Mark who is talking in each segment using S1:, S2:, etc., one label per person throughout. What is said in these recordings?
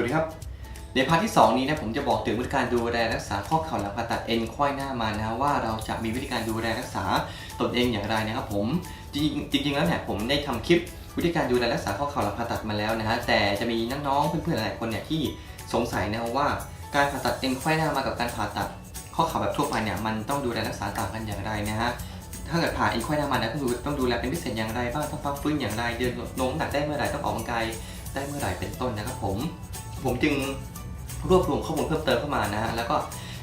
S1: วัสดีครับ ในพาร์ทที่ 2 นี้นะผมจะบอกถึงวิธีการดูแลรักษาข้อเข่าหลังผ่าตัดเอ็นควายหน้ามานะว่าเราจะมีวิธีการดูแลรักษาตนเองอย่างไรนะครับผมจริงๆจริงแล้วเนี่ยผมได้ทำคลิปวิธีการดูแลรักษาข้อเข่าหลังผ่าตัดมาแล้วนะฮะแต่จะมีน้องๆเพื่อนๆหลายคนเนี่ยที่สงสัยนะว่าการผ่าตัดเอ็นควายหน้ามากับการผ่าตัดข้อเข่าแบบทั่วไปเนี่ยมันต้องดูแลรักษาต่างกันอย่างไรนะฮะถ้าเกิดผ่าเอ็นควายหน้ามานะต้องดูต้องดูแลเป็นพิเศษอย่างไรบ้างต้องพักฟื้นอย่างไรเดินลงน้ำหนักได้เมื่อไหร่ต้องออกกำลังกายได้เมื่อไหร่เป็นต้นนะครับผม ผมจึงรวบรวมข้อมูลเพิ่มเติมเข้ามานะฮะแล้วก็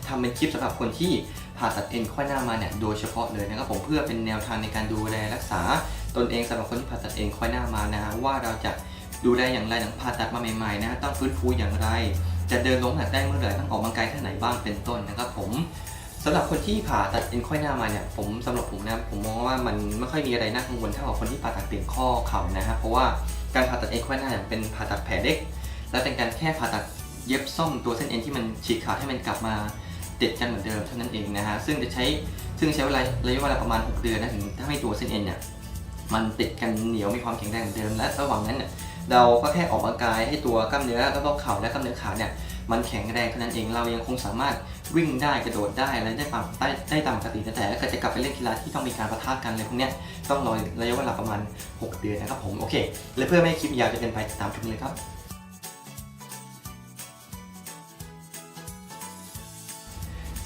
S1: ทำเป็นคลิปสำหรับคนที่ผ่าตัดเอ็นควายหน้ามาเนี่ยโดยเฉพาะเลยนะครับผมเพื่อเป็นแนวทางในการดูแลรักษา ตนเองสำหรับคนที่ผ่าตัดเอ็นควายหน้ามานะฮะว่าเราจะดูแลอย่างไรหลังผ่าตัดมาใหม่ๆนะฮะต้องฟื้นฟูอย่างไร จะเดินลงหนักได้เมื่อไหร่ต้องออกกำลังกายแค่ไหนบ้างเป็นต้นนะครับผมสำหรับคนที่ผ่าตัดเอ็นข้อยหน้ามาเนี่ยผมสำหรับผมนะผมมองว่ามันไม่ค่อยมีอะไรน่ากังวลเท่ากับคนที่ผ่าตัดเปลี่ยนข้อเข่านะฮะเพราะว่าการผ่าตัดเอ็นข้อยหน้าเป็นผ่าตัดแผลเล็ก และเป็นการแค่ผ่าตัดเย็บซ่อมตัวเส้นเอ็นที่มันฉีกขาดให้มันกลับมาติดกันเหมือนเดิมเท่านั้นเองนะฮะซึ่งจะใช้ซึ่งใช้เวลาระยะเวลาประมาณ 6 เดือนนะถึงถ้าให้ตัวเส้นเอ็นเนี่ยมันติดกันเหนียวมีความแข็งแรงเหมือนเดิมและระหว่างนั้นเนี่ยเราก็แค่ออกกำลังกายให้ตัวกล้ามเนื้อแล้วก็เข่าและกล้ามเนื้อขาเนี่ยมันแข็งแรงเท่านั้นเองเรายังคงสามารถวิ่งได้กระโดดได้อะไรได้ตามได้ได้ตามปกติแต่ถ้าจะกลับไปเล่นกีฬาที่ต้องมีการประทะกันอะไรพวกเนี้ยต้องรอระยะเวลาประมาณ 6 เดือนนะครับผมโอเค และเพื่อไม่ให้คลิปยาวจะเป็นไปติดตามชมเลยครับ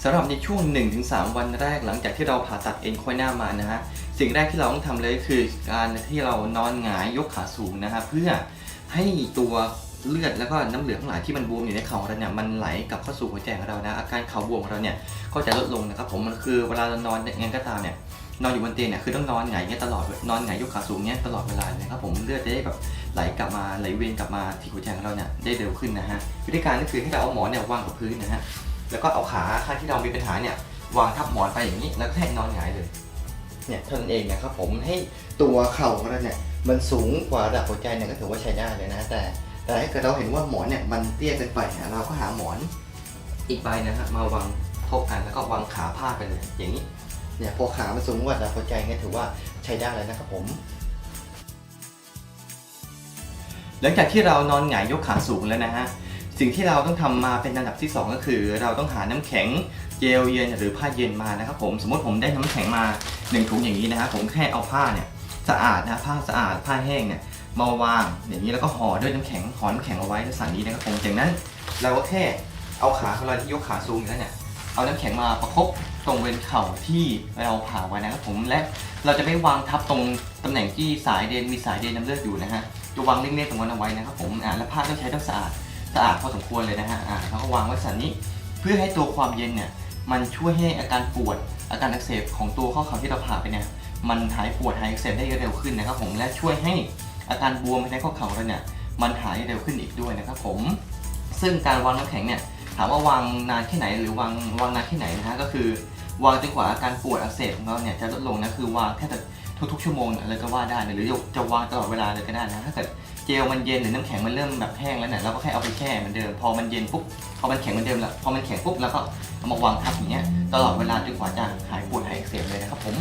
S1: สำหรับในช่วง 1-3 วันแรกหลังจากที่เราผ่าตัดเอ็นควายหน้ามานะฮะสิ่งแรกที่เราต้องทำเลยคือการที่เรานอนหงายยกขาสูงนะฮะเพื่อให้ตัวเลือดแล้วก็น้ำเหลืองทั้งหลายที่มันบวมอยู่ในเข่าของเราเนี่ยมันไหลกลับเข้าสู่หัวใจของเรานะอาการเข่าบวมของเราเนี่ยก็จะลดลงนะครับผมมันคือเวลาเรานอนยังไงก็ตามเนี่ยนอนอยู่บนเตียงเนี่ยคือต้องนอนหงายเงี้ยตลอดนอนหงายยกขาสูงเงี้ยตลอดเวลาเลยนะครับผมเลือดจะได้แบบไหลกลับมาไหลเวียนกลับมาที่หัวใจของเราเนี่ยได้เร็วขึ้นนะฮะวิธีการก็คือให้เราเอาหมอนเนี่ยวางกับพื้นนะฮะ แล้วก็เอาขาข้างที่เรามีปัญหาเนี่ยวางทับหมอนไปอย่างนี้ แล้วก็ให้นอนหงายเลยเนี่ยเท่านั้นเองนะครับผมให้ตัวเข่าของเราเนี่ยมันสูงกว่าระดับหัวใจเนี่ยก็ถือว่าใช้ได้เลยนะ แต่แต่ถ้าเกิดเราเห็นว่าหมอนเนี่ยมันเตี้ยเกินไปเนี่ยเราก็หาหมอนอีกใบนะฮะมาวางทบกันแล้วก็วางขาพาดไปเลยอย่างนี้เนี่ยพอขามันสูงกว่าระดับหัวใจเนี่ยถือว่าใช้ได้เลยนะครับผม หลังจากที่เรานอนหงายยกขาสูงแล้วนะฮะ สิ่งที่เราต้องทำมาเป็นอันดับที่ 2 ก็คือ เราต้องหาน้ำแข็งเจลเย็นหรือผ้าเย็นมานะครับผมสมมติผมได้น้ำแข็งมา1ถุงอย่างนี้นะครับผมแค่เอาผ้าเนี่ยสะอาดนะผ้าสะอาดผ้าแห้งเนี่ยมาวางอย่างนี้แล้วก็ห่อด้วยน้ำแข็งห่อน้ำแข็งเอาไว้ในสันนี้นะครับผมจากนั้นเราก็แค่เอาขาของเราที่ยกขาสูงอยู่แล้วเนี่ยเอาน้ำแข็งมาประคบตรงเวนเข่าที่เราผ่าไว้นะครับผมและเราจะไม่วางทับตรงตำแหน่งที่สายเดนมีสายเดนน้ำเลือดอยู่นะฮะจะวางเล็กๆตรงนั้นเอาไว้นะครับผมอ่าและผ้าต้องใช้ต้องสะอาด สะอาดพอสมควรเลยนะฮะอ่าแล้วก็วางไว้สันนี้ เพื่อให้ตัวความเย็นเนี่ยมันช่วยให้อาการปวด อาการอักเสบของตัวข้อเข่าที่เราผ่าไปเนี่ยมันหายปวดหายอักเสบได้เร็วขึ้นนะครับผมและช่วยให้อาการบวมในข้อเข่าเราเนี่ยมันหายเร็วขึ้นอีกด้วยนะครับผม ซึ่งการวางน้ำแข็งเนี่ยถามว่าวางนานแค่ไหนหรือวางวางนานแค่ไหนนะฮะก็คือ วางจนกว่าอาการปวดอักเสบของเราเนี่ยจะลดลงนะคือวางแค่แต่ทุกๆชั่วโมงเลยก็ว่าได้หรือจะวางตลอดเวลาเลยก็ได้นะถ้าเกิด ลมันเย็นหรือน้ำแข็งมันเริ่มแบบแห้งแล้วเนี่ยเราก็แค่เอาไปแช่เหมือนเดิมพอมันเย็นปุ๊บพอมันแข็งเหมือนเดิมแล้วพอมันแข็งปุ๊บแล้วก็เอามาวางทับอย่างเงี้ยตลอดเวลาจนกว่าจะหายปวดหายอักเสบเลยนะครับผม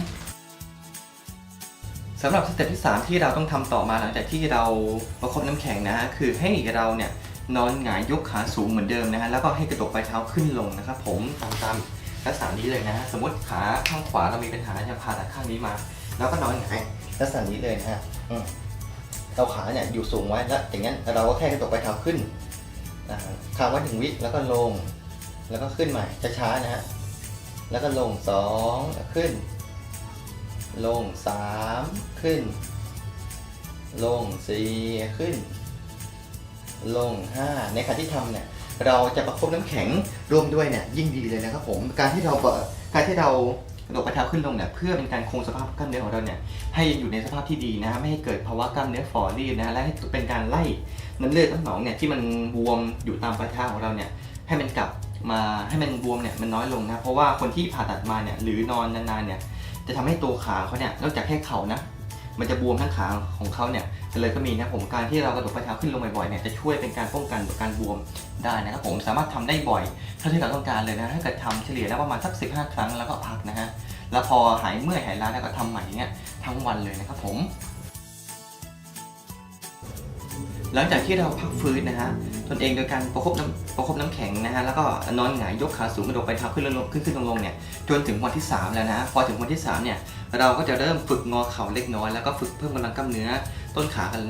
S1: สำหรับสเต็ปที่ 3 ที่เราต้องทำต่อมาหลังจากที่เราประคบน้ำแข็งนะฮะคือให้เราเนี่ยนอนหงายยกขาสูงเหมือนเดิมนะฮะแล้วก็ให้กระดกปลายเท้าขึ้นลงนะครับผมตามตามลักษณะนี้เลยนะฮะสมมติขาข้างขวาเรามีปัญหาจะผ่าตัดข้างนี้มา แล้วก็นอนหงายลักษณะนี้เลยนะฮะอืม เอาขาเนี่ยอยู่สูงไว้แล้วอย่างนั้นเราก็แค่กระตกไปเท้าขึ้นอ่าค้างไว้ถึงวิแล้วก็ลง แล้วก็ขึ้นใหม่ช้าๆนะฮะแล้วก็ลงสองขึ้น ลงสามขึ้น ลงสี่ขึ้น ลงห้าในขณะที่ทำเนี่ยเราจะประคบน้ำแข็งร่วมด้วยเนี่ยยิ่งดีเลยนะครับผมการที่เราการที่เรา ระโดดไปเท้าขึ้นลงเนี่ยเพื่อเป็นการคงสภาพกล้ามเนื้อของเราเนี่ยให้อยู่ในสภาพที่ดีนะไม่ให้เกิดภาวะกล้ามเนื้อฝ่อรีบนะและให้เป็นการไล่น้ำเลือดน้ำหนองเนี่ยที่มันบวมอยู่ตามกระเท้าของเราเนี่ยให้มันกลับมาให้มันบวมเนี่ยมันน้อยลงนะเพราะว่าคนที่ผ่าตัดมาเนี่ยหรือนอนนานๆเนี่ยจะทำให้ตัวขาเขาเนี่ยนอกจากแค่เข่านะ มันจะบวมทั้งขาของเขาเนี่ยเลยก็มีนะผมการที่เรากระโดดปลายเท้าขึ้นลงบ่อยๆเนี่ยจะช่วยเป็นการป้องกันการบวมได้นะครับผมสามารถทำได้บ่อยเท่าที่เราต้องการเลยนะถ้าเกิดทำเฉลี่ยแล้วประมาณสัก 15 ครั้งแล้วก็พักนะฮะแล้วพอหายเมื่อยหายล้าแล้วก็ทำใหม่เงี้ยทั้งวันเลยนะครับผม หลังจากที่เราพักฟื้นนะฮะตนเองโดยการประคบน้ำประคบน้ำแข็งนะฮะแล้วก็นอนหงายยกขาสูงกระโดดไปเท้าขึ้นลงขึ้นขึ้นลงลงเนี่ยจนถึงวันที่ 3 แล้วนะพอถึงวันที่3เนี่ย เราก็จะเริ่มฝึกงอเข่าเล็กน้อยแล้วก็ฝึกเพิ่มกำลังกล้ามเนื้อ ต้นขากัน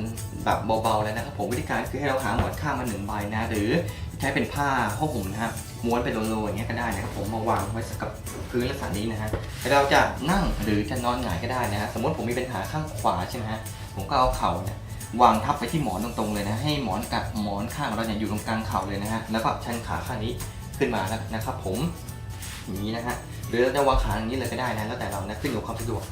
S1: แบบเบาๆแล้วนะครับผมวิธีการคือให้เราหาหมอนข้างมาหนึ่งใบนะ หรือใช้เป็นผ้าผ้าห่มนะฮะม้วนเป็นโลๆอย่างเงี้ยก็ได้นะครับผมมาวางไว้กับพื้นลักษณะนี้นะฮะเราจะนั่งหรือจะนอนหงายก็ได้นะฮะสมมติผมมีปัญหาข้างขวาใช่ไหมฮะผมก็เอาเข่าเนี่ยวางทับไปที่หมอนตรงๆเลยนะให้หมอนกับหมอนข้างเราเนี่ยอยู่ตรงกลางเข่าเลยนะฮะแล้วก็ชันขาข้างนี้ขึ้นมาแล้วนะครับผมอย่างนี้นะฮะ หรือเราจะวางขาอย่างนี้เลยก็ได้นะแล้วแต่เรานะขึ้นอยู่กับความสะดวก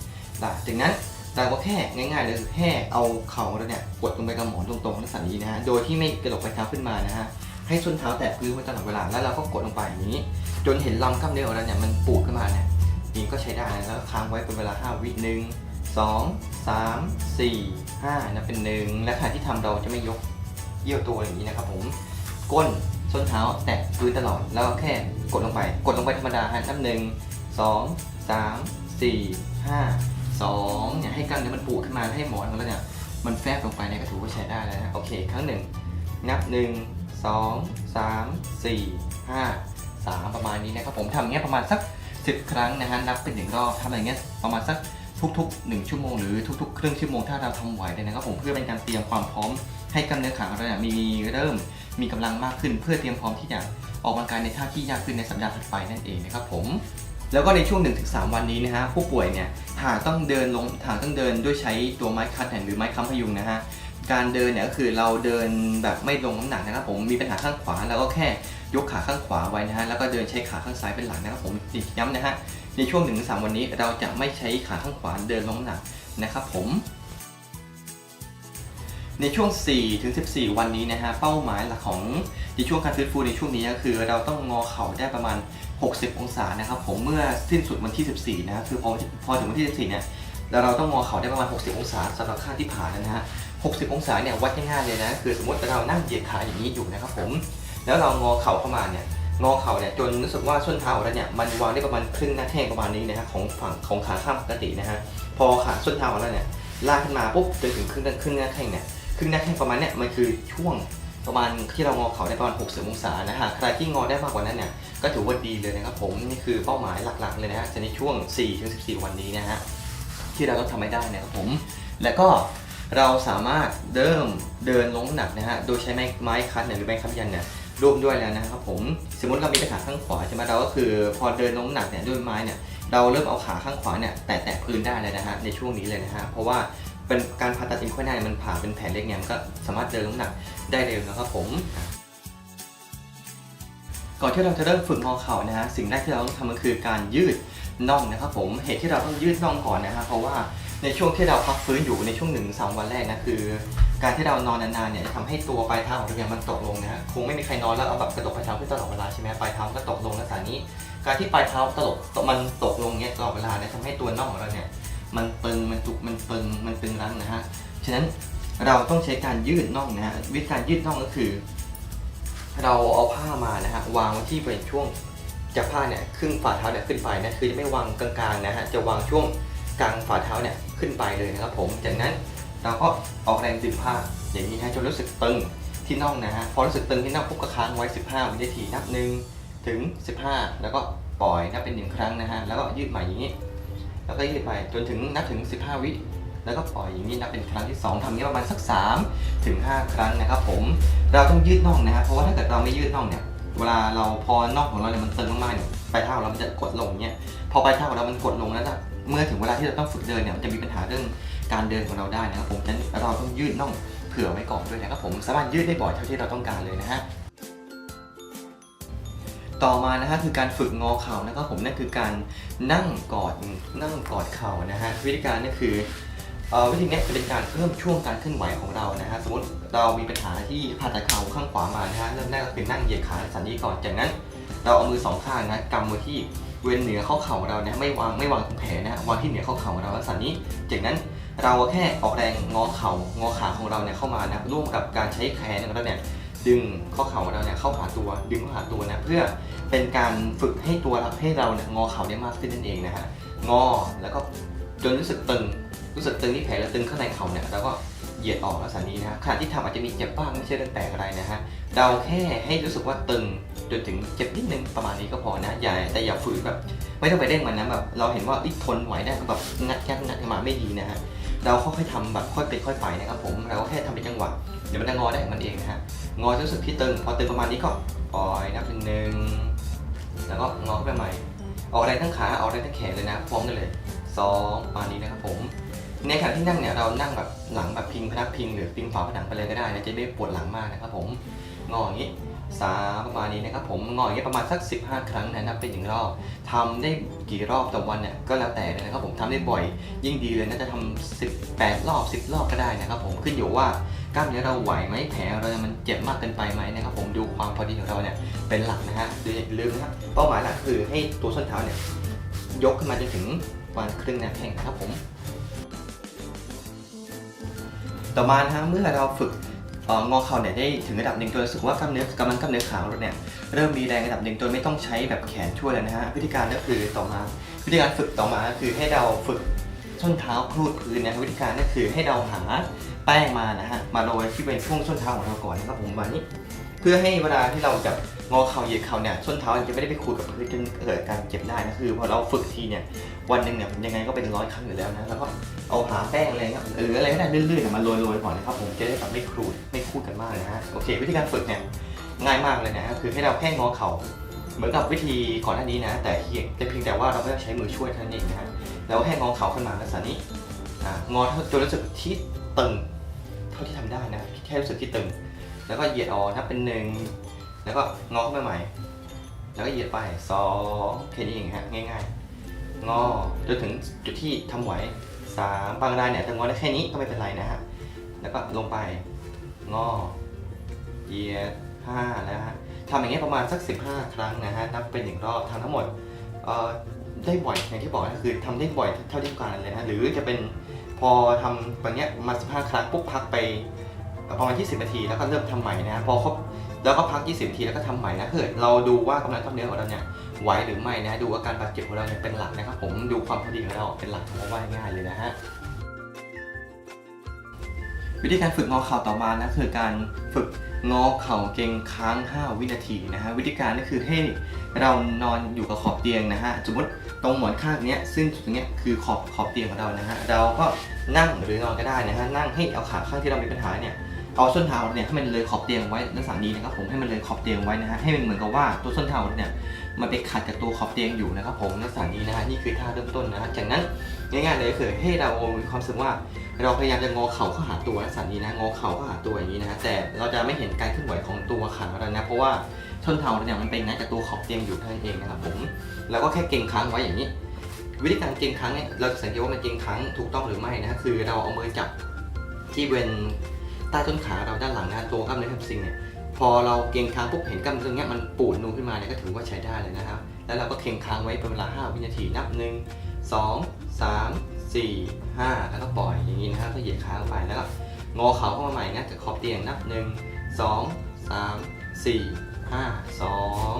S1: ได้จากนั้นเราก็แค่ง่ายๆเลยคือแค่เอาเข่าเราเนี่ยกดลงไปกับหมอนตรงๆลักษณะนี้นะฮะโดยที่ไม่กระดกไปเท้าขึ้นมานะฮะให้ส้นเท้าแตะพื้นไว้ตลอดเวลาแล้วเราก็กดลงไปอย่างนี้ จนเห็นลำกล้ามเนื้อของเราเนี่ยมันปูดขึ้นมาเนี่ยนี่ก็ใช้ได้นะแล้วก็ค้างไว้เป็นเวลา 5 วิหนึ่งสองสามสี่ห้านะเป็นหนึ่งและขณะที่ทำเราจะไม่ยกเยี่ยวตัวอย่างนี้นะครับผมก้นส้นเท้าแตะพื้นตลอดแล้วก็แค่กดลงไป กดลงไปธรรมดาฮะนับหนึ่ง สองสามสี่ห้าสองเนี่ยให้กล้ามเนื้อมันปูขึ้นมาให้หมอนของเราเนี่ยมันแฟบลงไปเนี่ยก็ถือว่าใช้ได้แล้วนะโอเคครั้งหนึ่งนับหนึ่งสองสามสี่ห้าสามประมาณนี้นะครับผมทำอย่างเงี้ยประมาณสักสิบครั้งนะฮะนับเป็นหนึ่งรอบทำอย่างเงี้ยประมาณสักทุกๆหนึ่งชั่วโมงหรือทุกๆ ครึ่งชั่วโมงถ้าเราทำไหวเลยนะครับผมเพื่อเป็นการเตรียมความพร้อมให้กล้ามเนื้อขาของเราเนี่ยมีเริ่มมีกำลังมากขึ้น เพื่อเตรียมพร้อมที่จะออกกำลังกายในท่าที่ยากขึ้นในสัปดาห์ถัดไปนั่นเองนะครับผม แล้วก็ในช่วง 1-3 วันนี้นะฮะผู้ป่วยเนี่ยหากต้องเดินลงหากต้องเดินด้วยใช้ตัวไม้คัดแหรือไม้ค้ำพยุงนะฮะการเดินเนี่ยก็คือเราเดินแบบไม่ลงน้ำหนักนะครับผมมีปัญหาข้างขวาแล้วก็แค่ยกขาข้างขวาไว้นะฮะแล้วก็เดินใช้ขาข้างซ้ายเป็นหลักนะครับผมย้ำนะฮะในช่วง1-3วันนี้เราจะไม่ใช้ขาข้างขวาเดินลงน้ำหนักนะครับผม ในช่วง4ถึง14 วันนี้นะฮะเป้าหมายหลักของในช่วงการฟื้นฟูในช่วงนี้ก็คือ เราต้องงอเข่าได้ประมาณ 60 องศานะครับผมเมื่อสิ้นสุดวันที่ 14 นะคือพอพอถึงวันที่ 14 เนี่ยเราต้องงอเข่าได้ประมาณ 60 องศาสำหรับข้างที่ผ่านนะฮะ 60 องศาเนี่ยวัดง่ายๆเลยนะ คือสมมติเรานั่งเหยียดขาอย่างนี้อยู่นะครับผม แล้วเรางอเข่าเข้ามาเนี่ย งอเข่าเนี่ยจนรู้สึกว่าส้นเท้าของเราเนี่ยมันวางได้ประมาณครึ่งหน้าแข้งประมาณนี้นะฮะของฝั่งของขาข้างปกตินะฮะ พอขาส้นเท้าของเราเนี่ยลากขึ้นมาปุ๊บจนถึงครึ่งครึ่งหน้าแข้งเนี่ย ครึ่งหน้าแข้งประมาณเนี่ยมันคือช่วง ประมาณที่เรางอเข่าได้ประมาณ 60 องศานะฮะใครที่งอได้มากกว่านั้นเนี่ยก็ถือว่าดีเลยนะครับผมนี่คือเป้าหมายหลักๆเลยนะฮะในช่วง 4-14 วันนี้นะฮะที่เราต้องทำให้ได้นะครับผม แล้วก็เราสามารถเริ่มเดินลงหนักนะฮะโดยใช้ไม้ไม้คัดเนี่ยหรือไม้ค้ำยันเนี่ยร่วมด้วยแล้วนะครับผมสมมติเรามีปัญหาข้างขวาใช่ไหมเราก็คือพอเดินลงหนักเนี่ยด้วยไม้เนี่ยเราเริ่มเอาขาข้างขวาเนี่ยแตะแตะพื้นได้เลยนะฮะในช่วงนี้เลยนะฮะเพราะว่า เป็นการผ่าตัดเอ็นข้อหน้าเนี่ยมันผ่าเป็นแผลเล็กเนี่ยมันก็สามารถเดินน้ำหนักได้เร็วนะครับผม ก่อนที่เราจะเริ่มฝึกงอเข่านะฮะสิ่งแรกที่เราต้องทำก็คือการยืดน่องนะครับผมเหตุที่เราต้องยืดน่องก่อนนะฮะเพราะว่าในช่วงที่เราพักฟื้นอยู่ในช่วงหนึ่งสามวันแรกนะคือ การที่เรานอนนานๆเนี่ยจะทำให้ตัวปลายเท้าของเราเนี่ยมันตกลงนะฮะคงไม่มีใครนอนแล้วเอาแบบกระดกปลายเท้าขึ้นตลอดเวลาใช่ไหมปลายเท้าก็ตกลงลักษณะนี้ การที่ปลายเท้าตลกมันตกลงเนี่ยตลอดเวลาเนี่ยทำให้ตัวน่องของเราเนี่ย มันตึงมันจุกมันตึงมันตึงรั้งนะฮะฉะนั้นเราต้องใช้การยืดน่องนะฮะวิธีการยืดน่องก็คือ เราเอาผ้ามานะฮะวางไว้ที่บริเวณช่วงจากผ้าเนี่ยครึ่งฝ่าเท้าเนี่ยขึ้นไปนะคือจะไม่วางกลางๆนะฮะจะวางช่วงกลางฝ่าเท้าเนี่ยขึ้นไปเลยนะครับผมจากนั้นเราก็ออกแรงดึงผ้าอย่างนี้ฮะจนรู้สึกตึงที่น่องนะฮะพอรู้สึกตึงที่น่องปุ๊บก็ค้างไว้ 15 วินาทีนับหนึ่งถึง 15 แล้วก็ปล่อยนับเป็นหนึ่งครั้งนะฮะแล้วก็ยืดใหม่อย่างนี้ แล้วก็ยืดไปจนถึงนับถึง 15 วิแล้วก็ปล่อยอย่างนี้นับเป็นครั้งที่ 2ทำอย่างนี้ประมาณสัก3ถึง5ครั้งนะครับผมเราต้องยืดน่องนะครับเพราะว่าถ้าเกิดเราไม่ยืดน่องเนี่ยเวลาเราพอน่องของเราเนี่ยมันตึงมากๆเนี่ยปลายเท้าของเรามันจะกดลงเนี่ยพอปลายเท้าของเรามันกดลงแล้วเมื่อถึงเวลาที่เราต้องฝึกเดินเนี่ยมันจะมีปัญหาเรื่องการเดินของเราได้นะครับผมฉะนั้นเราต้องยืดน่องเผื่อไว้ก่อนด้วยนะครับผมสามารถยืดได้บ่อยเท่าที่เราต้องการเลยนะฮะ ต่อมานะฮะคือการฝึกงอเข่านะครับผมนั่นคือการนั่งกอดนั่งกอดเข่านะฮะวิธีการนี่คือวิธีนี้จะเป็นการเพิ่มช่วงการเคลื่อนไหวของเรานะฮะสมมติเรามีปัญหาที่ผ่าตัดเข่าข้างขวามานะฮะเริ่มแรกก็คือนั่งเหยียดขาสันนี้ก่อนจากนั้นเราเอามือสองข้างนะกำมือที่เว้นเหนือข้อเข่าเรานะไม่วางไม่วางตรงแผลนะวางที่เหนือข้อเข่าเราลักษณะนี้ จากนั้นเราแค่ออกแรงงอเข่างอขาของเราเนี่ยเข้ามานะร่วมกับการใช้แขนของเราเนี่ย ดึงข้อเข่าเราเนี่ยเข้าหาตัวดึงเข้าหาตัวนะเพื่อเป็นการฝึกให้ตัวให้เราเนี่ยงอเข่าได้มากขึ้นนั่นเองนะฮะงอแล้วก็จนรู้สึกตึงรู้สึกตึงที่แผลและตึงข้างในเข่าเนี่ยแล้วก็เหยียดออกลักษณะนี้นะฮะขณะที่ทำอาจจะมีเจ็บบ้างไม่ใช่เรื่องแปลกอะไรนะฮะเราแค่ให้รู้สึกว่าตึงจนถึงเจ็บนิดนึงประมาณนี้ก็พอนะอย่าแต่อย่าฝืนแบบไม่ต้องไปเร่งมันนะแบบเราเห็นว่าอ้ยทนไหวได้ก็แบบงัดงัดงัดมาไม่ดีนะฮะเราค่อยๆทำแบบค่อยเป็นค่อยไปนะครับผมเราก็แค่ทำเป็นจังหวะเดี๋ยวมันจะงอได้ของมันเองนะฮะ งอจนรู้สึกที่ตึง พอตึงประมาณนี้ก็ปล่อยนับเป็นหนึ่งแล้วก็งอขึ้นไปใหม่ ออกแรงทั้งขาออกแรงทั้งแขนเลยนะพร้อมกันเลยสองประมาณนี้นะครับผม ในขณะที่นั่งเนี่ยเรานั่งแบบหลังแบบพิงพนักพิงหรือพิงฝาผนังไปเลยก็ได้นะจะไม่ปวดหลังมากนะครับผมงออย่างนี้ สาประมาณนี้นะครับผมงออย่างนี้ประมาณสัก 15 ครั้งนะนับเป็นหนึ่งรอบทำได้กี่รอบต่อวันเนี่ยก็แล้วแต่เลยนะครับผมทำได้บ่อยยิ่งดีเลยน่าจะทำ18 รอบ 10 รอบก็ได้นะครับผมขึ้นอยู่ว่ากล้ามเนื้อเราไหวไหมแผลเรามันเจ็บมากเกินไปไหมนะครับผมดูความพอดีของเราเนี่ยเป็นหลักนะฮะอย่าลืมนะครับเป้าหมายหลักคือให้ตัวส้นเท้าเนี่ยยกขึ้นมาจนถึงประมาณครึ่งนวแข้งนะครับผม ต่อมาฮะเมื่อเราฝึก งอเข่าเนี่ยได้ถึงระดับหนึ่งจนรู้สึกว่ากล้ามเนื้อกำลังกล้ามเนื้อขาของเราเนี่ยเริ่มมีแรงระดับหนึ่งจนไม่ต้องใช้แบบแขนช่วยแล้วนะฮะวิธีการก็คือต่อมา วิธีการฝึกต่อมาคือให้เราฝึกส้นเท้าครูดพื้นนะวิธีการก็คือให้เราหาแป้งมานะฮะมาโรยที่เป็นช่วงส้นเท้าของเราก่อนนะครับผมวันนี้ เพื่อให้เวลาที่เราจะ งอเข่าเหยียดเข่าเนี่ยส้นเท้าจะไม่ได้ไปขูดกับพื้นจนเกิดการเจ็บได้นะคือพอเราฝึกทีเนี่ยวันหนึ่งเนี่ยยังไงก็เป็นร้อยครั้งอยู่แล้วนะแล้วก็เอาหาแป้งอะไรเงี้ยหรืออะไรก็ได้ลื่นๆมาโรยๆก่อนนะครับผมจะได้แบบไม่ครูดไม่คูดกันมากเลยนะฮะโอเค วิธีการฝึกเนี่ยง่ายมากเลยนะคือให้เราแค่งอเข่าเหมือนกับวิธีก่อนหน้านี้นะ แต่เพียงแต่เพียงแต่ว่าเราไม่ต้องใช้มือช่วยเท่านั้นเองนะฮะแล้วแค่งอเข่าขึ้นมาลักษณะนี้อ่างอจนรู้สึกที่ตึงเท่าที่ทำได้นะแค่รู้สึกที่ตึง แล้วก็เหยียดออกนับเป็นหนึ่ง แล้วก็งอขึ้นมาใหม่ แล้วก็เหยียดไปสองแค่นี้เองฮะง่าย ๆ งอจนถึงจุดที่ทำไหวสามบางรายเนี่ยจะงอได้แค่นี้ก็ไม่เป็นไรนะฮะแล้วก็ลงไปงอเหยียดห้าแล้วฮะทำอย่างเงี้ยประมาณสัก 15 ครั้งนะฮะนับเป็นหนึ่งรอบทำทั้งหมดเอ่อได้บ่อยอย่างที่บอกก็คือทำได้บ่อยเท่าที่การเลยนะหรือจะเป็นพอทำแบบเนี้ยมา 15 ครั้งปุ๊บพักไปประมาณ20นาทีแล้วก็เริ่มทำใหม่นะฮะพอครบ แล้วก็พัก 20 ทีแล้วก็ทำใหม่นะเพื่อเราดูว่ากำลังกล้ามเนื้อของเราเนี่ยไหวหรือไม่นะดูอาการบาดเจ็บของเราเนี่ยเป็นหลักนะครับผมดูความพอดีของเราเป็นหลักผมว่าง่ายเลยนะฮะวิธีการฝึกงอเข่าต่อมานะคือการฝึกงอเข่าเกร็งค้าง 5 วินาทีนะฮะวิธีการก็คือให้เรานอนอยู่กับขอบเตียงนะฮะสมมติตรงหมอนข้างเนี้ยซึ่งตรงเนี้ยคือขอบขอบเตียงของเรานะฮะเราก็นั่งหรือนอนก็ได้นะฮะนั่งให้เอาขาข้างที่เรามีปัญหาเนี่ย เอาส้นเท้าเนี่ยให้มันเลยขอบเตียงไว้ลักษณะนี้นะครับผมให้มันเลยขอบเตียงไว้นะฮะให้มันเหมือนกับว่าตัวส้นเท้าเนี่ยมันไปขัดกับตัวขอบเตียงอยู่นะครับผมลักษณะนี้นะฮะนี่คือท่าเริ่มต้นนะฮะจากนั้นง่ายๆเลยก็คือให้เรามีความรู้สึกว่าเราพยายามจะงอเข่าเข้าหาตัวลักษณะนี้นะงอเข่าเข้าหาตัวอย่างนี้นะฮะแต่เราจะไม่เห็นการเคลื่อนไหวของตัวขาเรานะเพราะว่าส้นเท้าเนี่ยมันเป็นงัดกับตัวขอบเตียงอยู่เท่านั้นเองนะครับผมแล้วก็แค่เก่งค้างไว้อย่างนี้ วิธีการเก่งค้างเนี่ยเราจะสังเกตว่ามันเก่งค้างถูกต้องหรือไม่นะคือเราเอามือจับที่เวณ ใต้ต้นขาเราด้านหลังนะตัวกล้ามเนื้อแฮมสตริงเนี่ยพอเราเก่งค้างปุ๊บเห็นกล้ามเนื้อตรงเนี้ยมันปูดนูนขึ้นมาเนี่ยก็ถือว่าใช้ได้เลยนะครับ แล้วเราก็เก่งค้างไว้เป็นเวลา 5 วินาทีนับหนึ่งสองสามสี่ห้าแล้วก็ปล่อยอย่างนี้นะฮะก็เหยียดขางไปแล้วก็งอเข่าเข้ามาใหม่นะจากขอบเตียงนับหนึ่งสองสามสี่ห้าสอง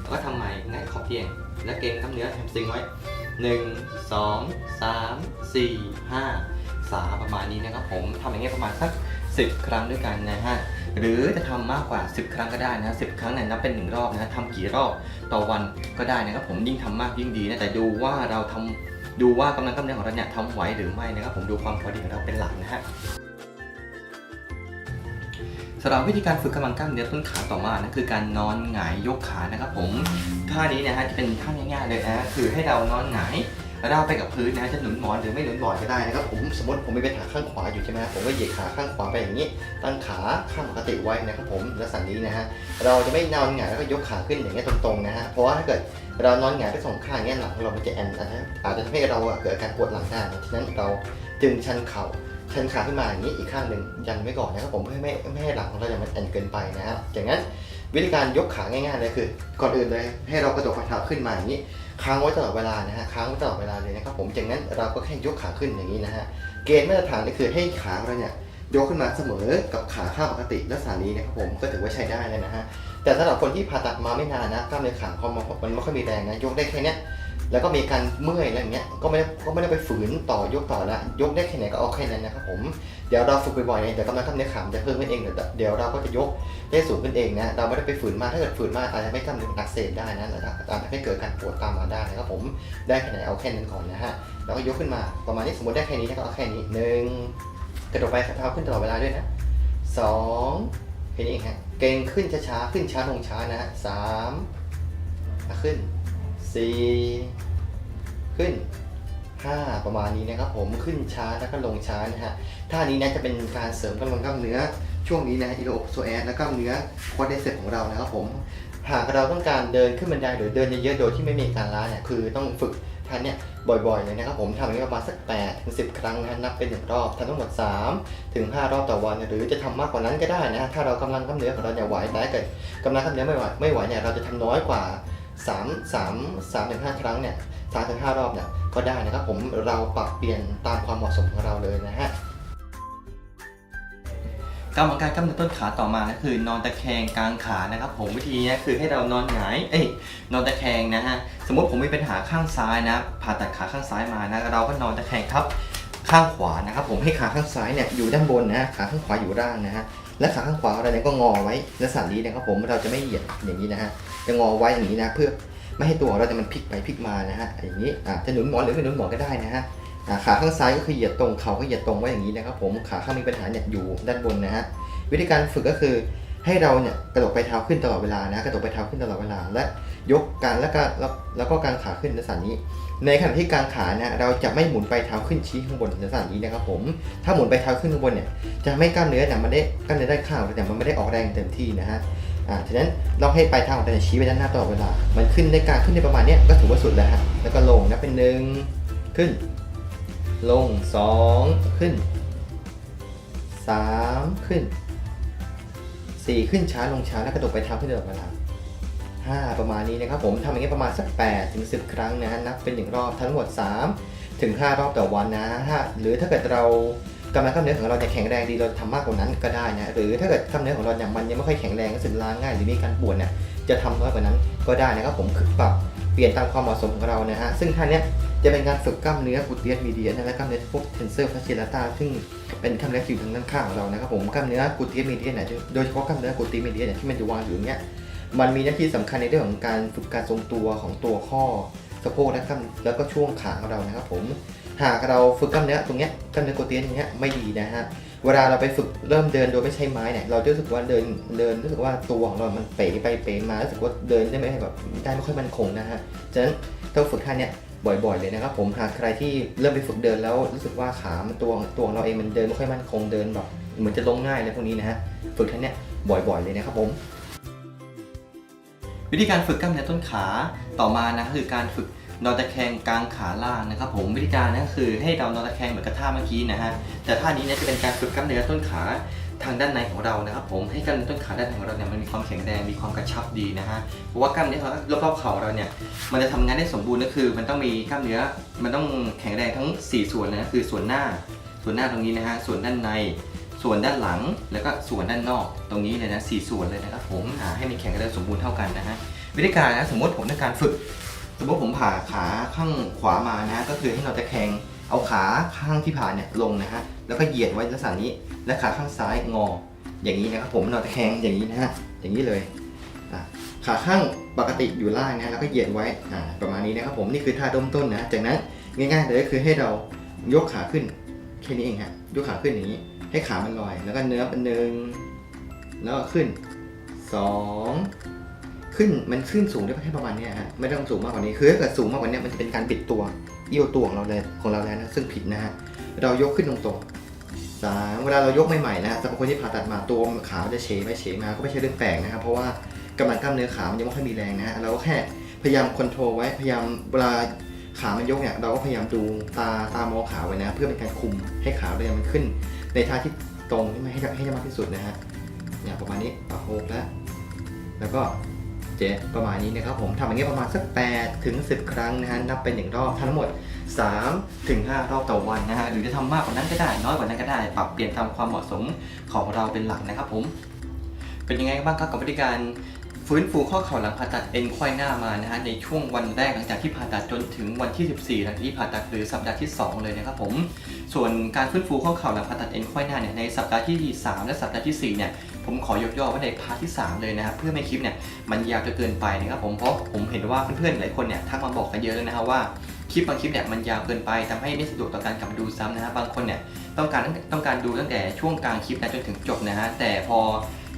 S1: แล้วก็ทำใหม่งัดขอบเตียง แล้วเก่งกล้ามเนื้อแฮมสตริงไว้หนึ่งสองสามสี่ห้าสามประมาณนี้นะครับผมทำอย่างเงี้ยประมาณสัก สิบครั้งด้วยกันนะฮะหรือจะทำมากกว่า 10 ครั้งก็ได้นะสิครั้งเนี่ยนับเป็นหนึ่งรอบนะทำกี่รอบต่อวันก็ได้นะครับผมยิ่งทำมากยิ่งดีนะแต่ดูว่าเราทำดูว่ากำลังกล้ามเนื้อของเราเนี่ยทำไหวหรือไม่นะครับผมดูความพอดีของเราเป็นหลักนะฮะสำหรับวิธีการฝึกกำลังกล้ามเนื้อต้นขาต่อมานะคือการนอนหงายยกขานะครับผมท่านี้นะฮะจะเป็นท่าง่ายๆเลยนะคือให้เรานอนหงาย เราไปกับพื้นนะจะหนุนหมอนหรือไม่หนุนหมอนก็ได้นะครับผมสมมติผมไมีปัญหาข้างขวาอยู่ใช่ไหมผมก็เหยียดขาข้างขวาไปอย่างนี้ ตั้งขาข้างปกติไว้นะครับผมลักษณะนี้นะฮะเราจะไม่นอนหงายแล้วก็ยกขาขึ้นอย่างเงี้ยตรงๆนะฮะเพราะว่าถ้าเกิดเรานอนหงายไปสองข้างเงี้ยหลังเรามันจะแอนนะฮะอาจจะทำให้เราเกิดอาการปวดหลังได้นะฉะนั้นเราจึงชันเข่าชันขาขึ้นมาอย่างนี้อีกข้างหนึ่งยันไว้ก่อนนะครับผมเพื่อไม่ไม่ให้หลังของเราเนี่ยมันแอนเกินไปนะครับจากนั้นวิธีการยกขาง่ายๆเลยคือ ก่อนอื่นเลยให้เรากระดกฝ่าเท้าขึ้นมาอย่างนี้ ค้างไว้ตลอดเวลานะฮะค้างไว้ตลอดเวลาเลยนะครับผมจากนั้นเราก็แค่ยกขาขึ้นอย่างนี้นะฮะเกณฑ์มาตรฐานก็คือให้ขาเราเนี่ยยกขึ้นมาเสมอกับขาข้างปกติลักษณะนี้นะครับผมก็ถือว่าใช้ได้เลยนะฮะแต่สำหรับคนที่ผ่าตัดมาไม่นานนะกล้ามเนื้อขาเขามันไม่ค่อยมีแรงนะยกได้แค่นี้
S2: แล้วก็มีการเมื่อยอะไรอย่างเงี้ย ก็ไม่ได้ก็ไม่ได้ไปฝืนต่อยกต่อละยกได้แค่ไหนก็เอาแค่นั้นนะครับผม เดี๋ยวเราฝึกบ่อยๆเนี่ยเดี๋ยวกำลังกล้ามเนื้อขาจะเพิ่มขึ้นเองเดี๋ยวเราก็จะยกได้สูงขึ้นเองนะ เราไม่ได้ไปฝืนมากถ้าเกิดฝืนมากอาจจะไม่กล้ามเนื้ออักเสบได้นะหรืออาจจะให้เกิดการปวดตามมาได้นะครับผม ได้แค่ไหนเอาแค่นั้นก่อนนะฮะ แล้วก็ยกขึ้นมาประมาณนี้สมมติได้แค่นี้นะก็เอาแค่นี้หนึ่งกระโดดไปเท้าขึ้นตลอดเวลาด้วยนะสองแค่นี้เองฮะ เก่งขึ้นช้าๆขึ้นช้าลงช้านะฮะสามขึ้น สี่ขึ้นห้าประมาณนี้นะครับผมขึ้นช้าแล้วก็ลงช้านะฮะท่านี้นะจะเป็นการเสริมกำลังกล้ามเนื้อ ช่วงนี้นะอีโลโซแอสและกล้ามเนื้อคอดเดเซปของเรานะครับผมหากเราต้องการเดินขึ้นบันไดหรือเดินเยอะๆโดยที่ไม่มีการล้าเนี่ยคือต้องฝึกท่านเนี่ยบ่อยๆเลยนะครับผมทำอย่างนี้ประมาณสัก8ถึง10 ครั้งนะนับเป็นหนึ่งรอบทำทั้งหมด 3 ถึง 5 รอบต่อวัน หรือจะทำมากกว่านั้นก็ได้นะถ้าเรากำลังกล้ามเนื้อของเราเนี่ยไหวแต่เกิดกำลังกล้ามเนื้อไม่ไหวไม่ไหวเนี่ยเราจะทำน้อยกว่า 3 3 3ถึง5ครั้งเนี่ย3ถึง5รอบเนี่ยก็ได้นะครับผมเราปรับเปลี่ยนตามความเหมาะสมของเราเลยนะฮะ
S1: กรรมการกล้ามเนื้อต้นขาต่อมานะคือนอนตะแคงกลางขานะครับผมวิธีนี้คือให้เรานอนหงายเอ้ยนอนตะแคงนะฮะสมมติผมมีปัญหาข้างซ้ายนะผ่าตัดขาข้างซ้ายมานะเราก็นอนตะแคงทับ ข้างขวานะครับผมให้ขาข้างซ้ายเนี่ยอยู่ด้านบนนะฮะขาข้างขวาอยู่ล่างนะฮะและขาข้างขวาเราเนี่ยก็งอไว้ลักษณะนี้นะครับผมเราจะไม่เหยียดอย่างนี้นะฮะจะงอไว้อย่างนี้นะเพื่อไม่ให้ตัวเราเนี่ยมันพลิกไปพลิกมานะฮะอย่างนี้อะจะหนุนหมอนหรือไม่หนุนหมอนก็ได้นะฮะอะขาข้างซ้ายก็คือเหยียดตรงเข่าก็เหยียดตรงไว้อย่างนี้นะครับผมขาข้างมีปัญหาเนี่ยอยู่ด้านบนนะฮะวิธีการฝึกก็คือให้เราเนี่ยกระโดดไปเท้าขึ้นตลอดเวลานะกระโดดไปเท้าขึ้นตลอดเวลาและยกการแล้วก็แล้วก็กางขาขึ้นในลักษณะนี้ ในขณะที่กางขาเนี่ยเราจะไม่หมุนไปเท้าขึ้นชี้ข้างบนในลักษณะนี้นะครับผม ถ้าหมุนไปเท้าขึ้นข้างบนเนี่ยจะไม่กล้ามเนื้อเนี่ยมันได้กล้ามเนื้อได้ข้างแต่มันไม่ได้ออกแรงเต็มที่นะฮะอ่าฉะนั้นเราให้ปลายเท้าของเราชี้ไปด้านหน้าตลอดเวลา มันขึ้นในการขึ้นในประมาณเนี้ยก็ถือว่าสุดแล้วฮะแล้วก็ลงนะเป็นหนึ่งขึ้น ลงสองขึ้นสามขึ้นสี่ขึ้นช้าลงช้าแล้วกระโดดไปเท้าขึ้นตลอดเวลา ห้าประมาณนี้นะครับผมทำอย่างนี้ประมาณสัก8ถึง10 ครั้งนะนับเป็นหนึ่งรอบทั้งหมด 3 ถึง 5 รอบต่อวันนะฮะหรือถ้าเกิดเรากำลังกล้ามเนื้อของเราเนี่ยแข็งแรงดีเราทำมากกว่านั้นก็ได้นะหรือถ้าเกิดกล้ามเนื้อของเราเนี่ยมันยังไม่ค่อยแข็งแรงรู้สึกล้าง่ายหรือมีการปวดเนี่ยจะทำน้อยกว่านั้นก็ได้นะครับผมคือปรับเปลี่ยนตามความเหมาะสมของเรานะฮะซึ่งท่าเนี้ยจะเป็นการฝึกกล้ามเนื้อกุดเลียสมีเดียนะและกล้ามเนื้อพวกเทนเซอร์ฟาชิลาตาซึ่งเป็นกล้ามเนื้อที่อยู่ทางด้านข้างของเรานะครับผมกล้ามเนื้อกูตีมีเดียเนี่ยโดยเฉพาะกล้ามเนื้อกูตีมีเดียเนี่ยที่มันจะวางอยู่เงี้ย มันมีหน้าที่สำคัญในเรื่องของการฝึกการทรงตัวของตัวข้อสะโพกและกล้ามแล้วก็ช่วงขาของเรานะครับ ผมหากเราฝึกกล้ามเนื้อตรงเนี้ยกล้ามเนื้อกูตีอย่างเงี้ยไม่ดีนะฮะเวลาเราไปฝึกเริ่มเดินโดยไม่ใช้ไม้เนี่ยเราจะรู้สึกว่าเดินเดินรู้สึกว่าตัวของเรา มันเป๋ไปเป๋มารู้สึกว่าเดินได้ไม่แบบได้ไม่ค่อยมั่นคงนะฮะฉะนั้นต้องฝึกท่าเนี้ยบ่อยๆเลยนะครับผมหากใครที่เริ่มไปฝึกเดินแล้วรู้สึกว่าขามันตัวตัวเราเองมันเดินไม่ค่อยมั่นคงเดินแบบเหมือนจะล้มง่ายเลยพวกนี้นะฮะฝึกท่านเนี้ยบ่อยๆเลยนะครับผม วิธีการฝึกกล้ามเนื้อต้นขาต่อมานะคือการฝึกนอนตะแคงกลางขาล่างนะครับผมวิธีการนะคือให้เรานอนตะแคงเหมือนกับท่าเมื่อกี้นะฮะแต่ท่านี้เนี่ยจะเป็นการฝึกกล้ามเนื้อต้นขาทางด้านในของเรานะครับผมให้กล้ามเนื้อต้นขาด้านในของเราเนี่ยมันมีความแข็งแรงมีความกระชับดีนะฮะเพราะว่ากล้ามเนื้อรอบๆเข่าเราเนี่ยมันจะทำงานได้สมบูรณ์ก็คือ มันต้องมีกล้ามเนื้อมันต้องแข็งแรงทั้ง 4 ส่วนนะคือส่วนหน้า ส่วนหน้าตรงนี้นะฮะส่วนด้านใน ส่วนด้านหลังแล้วก็ส่วนด้านนอก ตรงนี้เลยนะสี่ส่วนเลยนะครับผมอ่าให้มันแข็งแรงสมบูรณ์เท่ากันนะฮะวิธีการนะสมมติผมต้องการฝึก สมมติผมผ่าขาข้างขวามานะก็คือให้เราตะแคงเอาขาข้างที่ผ่าเนี่ยลงนะฮะแล้วก็เหยียดไว้ลักษณะนี้ และขาข้างซ้ายงอ อย่างนี้นะครับผมเราตะแคงอย่างนี้นะฮะอย่างนี้เลยขาข้างปกติอยู่ล่างนะแล้วก็เหยียดไว้ประมาณนี้นะครับผมนี่คือท่าเริ่มต้นนะจากนั้นง่ายๆเลยก็คือให้เรายกขาขึ้นแค่นี้เองฮะยกขาขึ้นอย่างนี้ ให้ขามันลอย แล้วก็เนื้อเป็นหนึ่งแล้วก็ขึ้นสองขึ้นมันขึ้นสูงได้แค่ประมาณนี้ฮะไม่ต้องสูงมากกว่านี้คือถ้าเกิดสูงมากกว่านี้มันจะเป็นการบิดตัวเอี้ยวตัวของเราเลยของเราแล้วนะซึ่งผิดนะฮะเรายกขึ้นตรงๆสามเวลาเรายกใหม่ๆนะสำหรับคนที่ผ่าตัดมาตัวขาจะเฉยไปเฉยมาก็ไม่ใช่เรื่องแปลกนะครับเพราะว่ากำลังกล้ามเนื้อขามันยังไม่ค่อยมีแรงนะฮะเราก็แค่พยายามคอนโทรลไว้พยายามเวลาขามันยกเนี่ยเราก็พยายามดูตาตามองขาไว้นะ เพื่อเป็นการคุมให้ขาเราเนี่ยมันขึ้น ในท่าที่ตรงที่ไม่ให้ได้ให้ได้มากที่สุดนะฮะเนี่ยประมาณนี้ปะโฮกแล้ว แล้วก็เจ็ดประมาณนี้นะครับผมทำอย่างเงี้ยประมาณสัก8ถึง10 ครั้งนะฮะนับเป็นหนึ่งรอบทั้งหมด3ถึง5รอบต่อวันนะฮะหรือจะทำมากกว่านั้นก็ได้ น้อยกว่านั้นก็ได้ ปรับเปลี่ยนตามความเหมาะสมของเราเป็นหลักนะครับผมเป็นยังไงบ้างครับกับวิธีการ ฟื้นฟูข้อเข่าหลังผ่าตัดเอ็นไขว้หน้ามานะฮะในช่วงวันแรกหลังจากที่ผ่าตัดจนถึงวันที่ 14 หลังจากที่ผ่าตัดหรือสัปดาห์ที่ 2 เลยนะครับผม ส่วนการฟื้นฟูข้อเข่าหลังผ่าตัดเอ็นไขว้หน้าเนี่ยในสัปดาห์ที่ 3 และสัปดาห์ทีสี่4 เนี่ยผมขอยกย่อไว่าในพาร์ทที่ 3 เลยนะครับเพื่อไม่คลิปเนี่ยมันยาวจนเกินไปนะครับผมเพราะผมเห็นว่าเพื่อนๆหลายคนเนี่ยทักมาบอกกันเยอะเลยนะครับว่าคลิปบางคลิปเนี่ยมันยาวเกินไปทำให้ไม่สะดวกต่อการกลับมาดูซ้ำนะฮะบางคนเนี่ยต้องการต้องการดูตั้งแต่ช่วงกลางคลิปนะจนถึงจบนะฮะแต่พอ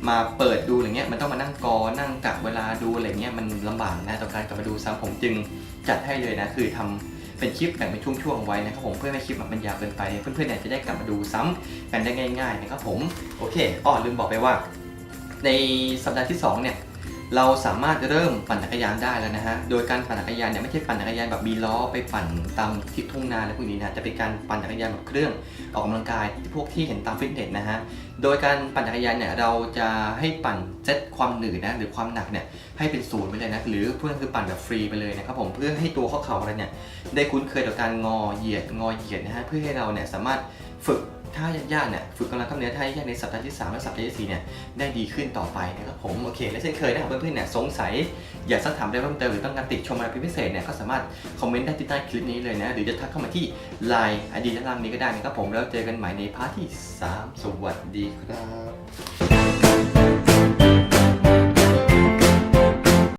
S1: มาเปิดดูอะไรเงี้ยมันต้องมานั่งกอนั่งกะเวลาดูอะไรเงี้ยมันลำบากนะต่อการกลับมาดูซ้ำผมจึงจัดให้เลยนะคือทำเป็นคลิปแบ่งเป็นช่วงๆไว้นะครับผมเพื่อไม่ให้คลิปมันยาวเกินไปเพื่อนๆเนี่ยจะได้กลับมาดูซ้ำกันได้ง่ายๆนะครับผมโอเคอ้อลืมบอกไปว่า ในสัปดาห์ที่สองเนี่ย เราสามารถเริ่มปั่นจักรยานได้แล้วนะฮะ โดยการปั่นจักรยานเนี่ยไม่ใช่ปั่นจักรยานแบบมีล้อไปปั่นตามทิศทุ่งนาอะพวกนี้นะ จะเป็นการปั่นจักรยานแบบเครื่องออกกำลังกายพวกที่เห็นตามฟิตเนสนะฮะ โดยการปั่นจักรยานเนี่ยเราจะให้ปั่นเซตความหนืดนะหรือความหนักเนี่ยให้เป็นศูนย์ไปเลยนะหรือเพื่อนคือปั่นแบบฟรีไปเลยนะครับผมเพื่อให้ตัวข้อเข่าเราเนี่ยได้คุ้นเคยต่อการงอเหยียดงอเหยียดนะฮะเพื่อให้เราเนี่ยสามารถฝึก ท่ายากๆเนี่ยฝึกกำลังกล้ามเนื้อท่ายากในสัปดาห์ที่ 3 และสัปดาห์ที่ 4 เนี่ยได้ดีขึ้นต่อไปนะครับผมโอเคและเช่นเคยนะครับเพื่อนๆเนี่ยสงสัยอยากสักถามอะไรเพิ่มเติมหรือต้องการติชมอะไรพิเศษเนี่ยก็สามารถคอมเมนต์ได้ที่ใต้คลิปนี้เลยนะหรือจะทักเข้ามาที่ Line อดีด้านล่างนี้ก็ได้นะครับผมแล้วเจอกันใหม่ในพาร์ทที่ 3 สวัสดีครับ